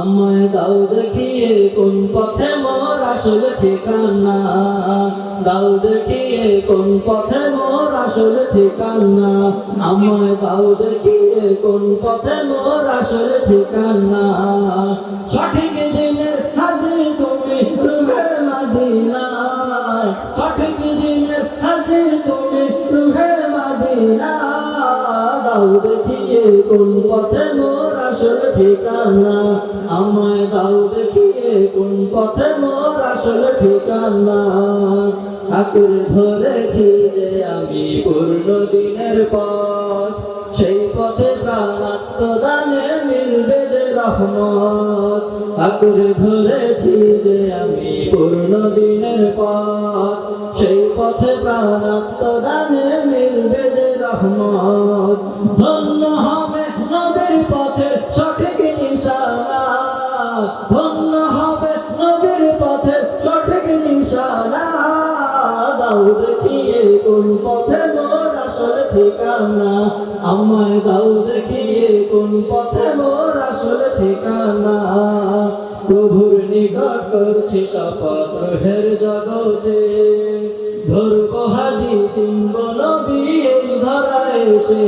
আমায় দাও দেখিয়ে কোন পথে মোর আসল ঠিকানা। দাও দেখিয়ে কোন পথে মোর আসল ঠিকানা। আমায় দাও দেখিয়ে কোন পথে মোর আসল ঠিকানা। সঠিক দিনের হাজি তুমি রুহে মদিনা সঠিক দিনের হাজি তুমি রুহে মদিনা দাও দেখিয়ে কোন পথে মোর আসল ঠিকানা? আমায় দাও দেখিয়ে কোন পথে মোর আসল ঠিকানা? ঠাকুর ধরেছি যে আমি পূর্ণ দিনের পথ। সেই পথে প্রাণাত্মদানে মিলবে যে রহমত। ঠাকুর ধরেছি যে আমি পূর্ণ দিনের পথ। সেই পথে প্রাণাত্মদানে মিলবে যে রহমত। ঠিকানা আমায় দাও দেখিয়ে কোন পথে মোর আসল ঠিকানা। প্রভুর নিকট করছি শপথ হের জগতে। ধরব হাজি চিনব নবী ধরায় এসে।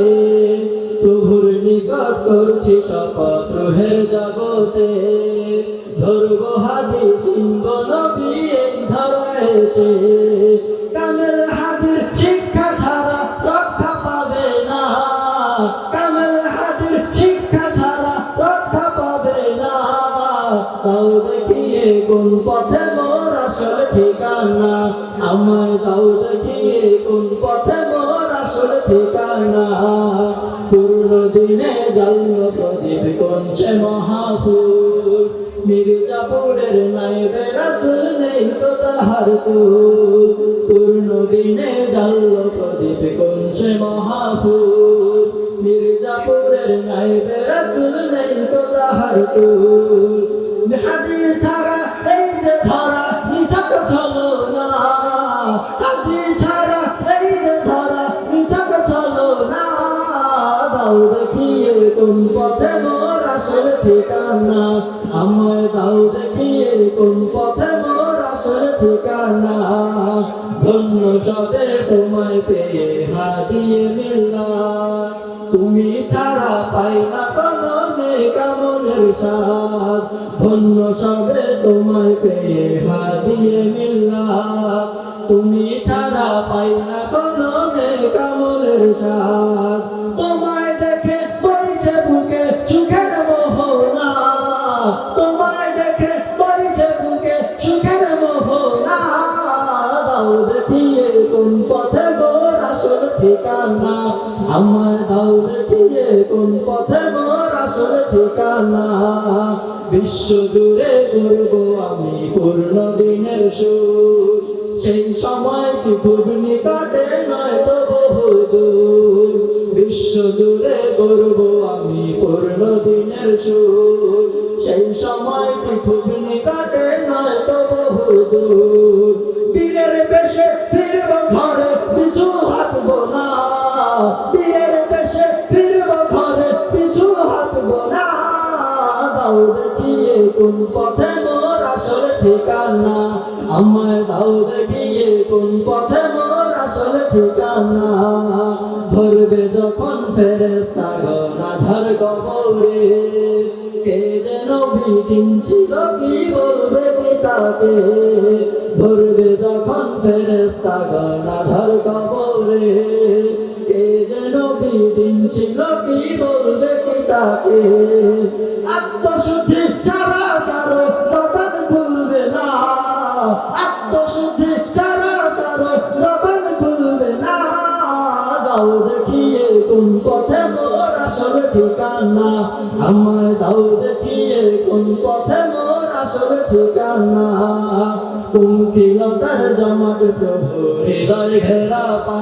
প্রভুর নিকট করছি শপথ হের জগতে। ধরব হাজি চিনব নবী ধরায় এসে। ঠিকানা? আমায় দাও দেখিয়ে কোন পথে মোর আসল ঠিকানা। পূর্ণ দিনে জন্ম প্রদীপ কোনছে মহাপুর মির্জাপুরের নাইবে রাসুল নেই তো তাহার পূর্ণ দিনে জল প্রদীপ কোনছে মহাপুর মির্জাপুরের নাইবে রাসুল নেই তো তাহার ছাড়া পাই না কোনো কামনের সাথ ধন্য সবে তোমায় পেয়ে হাদিয়ে মিল্লাত তুমি ছাড়া পাই না কোনো কামনের সাথ তোমায় দেখে বইছে বুকে সুখের মোহনা। তোমায় দেখে বইছে বুকে সুখের মোহনা। দাও দেখিয়ে কোন পথে মোর আসল ঠিকানা। আমার দাও দেখিয়ে কোন পথে মোর আসল ঠিকানা? করব আমি পূর্ণ দিনের সুর। সেই সময় কি খুব নিকটে নয় তো বহু দূর। বিশ্ব করব আমি পূর্ণ দিনের সুর। সেই সময় কি খুব নিকটে নয় তো বহু ঠিকানা? আমায় দাও দেখিয়ে কোন পথে মোর আসল ঠিকানা? ধরবে যখন ফেরেস্তা গনা ধর কবরে, কে যেন বিদিন ছিল কি বলবে কি তাকে? ধরবে যখন ফেরেস্তা গনা ধর কবরে, কে যেন বিদিন ছিল কি বলবে কি তাকে? আত্মশুদ্ধি ঠিকানা? আমায় দাও দেখিয়ে কোন পথে মোর আসল ঠিকানা। কুঙ্কিলতার জমাট প্রভু হৃদয় ঘেরা পা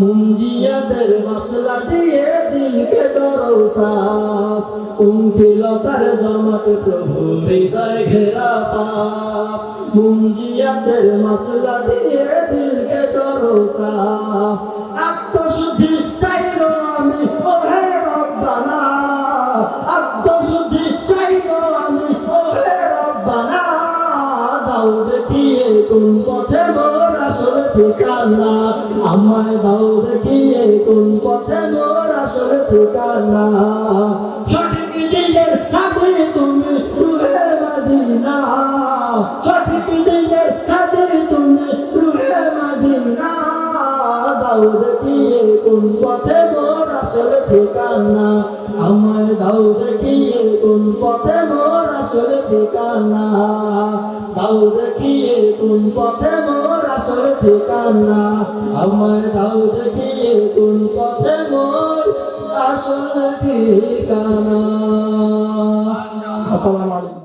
মুঞ্জিয়াদের মশলা দিয়ে দিলকে করো সাফ কুঙ্কিলতার জমাট প্রভু হৃদয় ঘেরা পাপ। মুঞ্জিয়াদের মশলা দিয়ে দিলকে করো সাফ ঠিকানা? আমায় দাও দেখিয়ে কোন পথে মোর আসল ঠিকানা? সঠিক দিনের কাজে তুমি রুহের মাদিনা। সঠিক দিনের কাজে তুমি রুহের মাদিনা। দাও দেখিয়ে কোন পথে মোর আসল ঠিকানা। আমায় দাও দেখিয়ে কোন পথে মোর আসল ঠিকানা। দাও দেখিয়ে কোন পথে মোর আসল ঠিকানা। আমার দাও দেখিয়ে কোন পথে মোর আসল ঠিকানা। আসসালামু আলাইকুম।